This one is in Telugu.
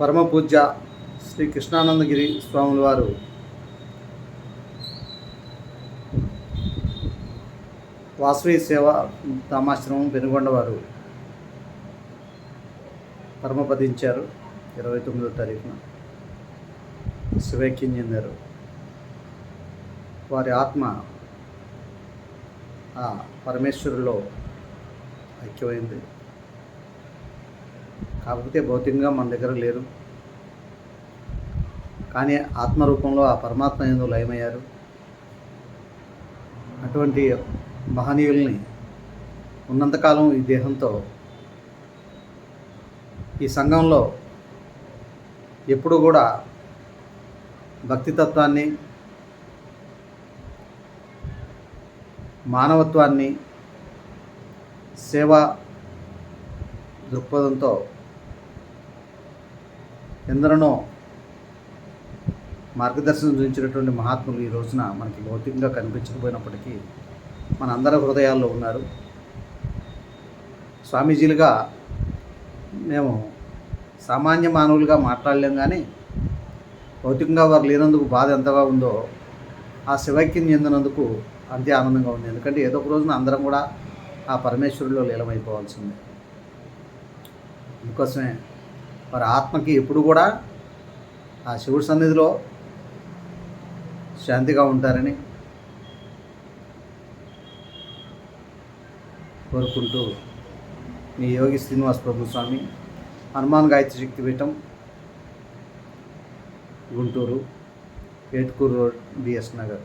పరమ పూజ్య శ్రీ కృష్ణానందగిరి స్వాముల వారు. వాసవి సేవ ధామాశ్రమం పెనుగొండ వారు పరమపదించారు ఇరవై తొమ్మిదో తారీఖున. శివైక్యం చెందారు వారి ఆత్మ ఆ పరమేశ్వరులో ఐక్యమైంది. కాకపోతే భౌతికంగా మన దగ్గర లేరు. కానీ ఆత్మరూపంలో ఆ పరమాత్మ ఎందు లయమయ్యారు. అటువంటి మహనీయుల్ని ఉన్నంతకాలం ఈ దేహంతో ఈ సంఘంలో ఎప్పుడు కూడా భక్తితత్వాన్ని మానవత్వాన్ని సేవా దృక్పథంతో ఎందరనో మార్గదర్శనం చూపించినటువంటి మహాత్ములు ఈ రోజున మనకి భౌతికంగా కనిపించకపోయినప్పటికీ మన అందరి హృదయాల్లో ఉన్నారు. స్వామీజీలుగా మేము సామాన్య మానవులుగా మాట్లాడలేం కానీ భౌతికంగా వారు లేనందుకు బాధ ఎంతగా ఉందో ఆ శివైక్యం చెందినందుకు అంతే ఆనందంగా ఉంది. ఎందుకంటే ఏదో ఒక రోజున అందరం కూడా ఆ పరమేశ్వరులో లీలమైపోవాల్సిందే అందుకోసమే వారి ఆత్మకి ఎప్పుడు కూడా ఆ శివుడి సన్నిధిలో శాంతిగా ఉంటారని కోరుకుంటూ మీ యోగి శ్రీనివాస్ ప్రభు స్వామి హనుమాన్ గాయత్రి శక్తి పీఠం గుంటూరు ఏటుకూరు రోడ్ బిఎస్ నగర్.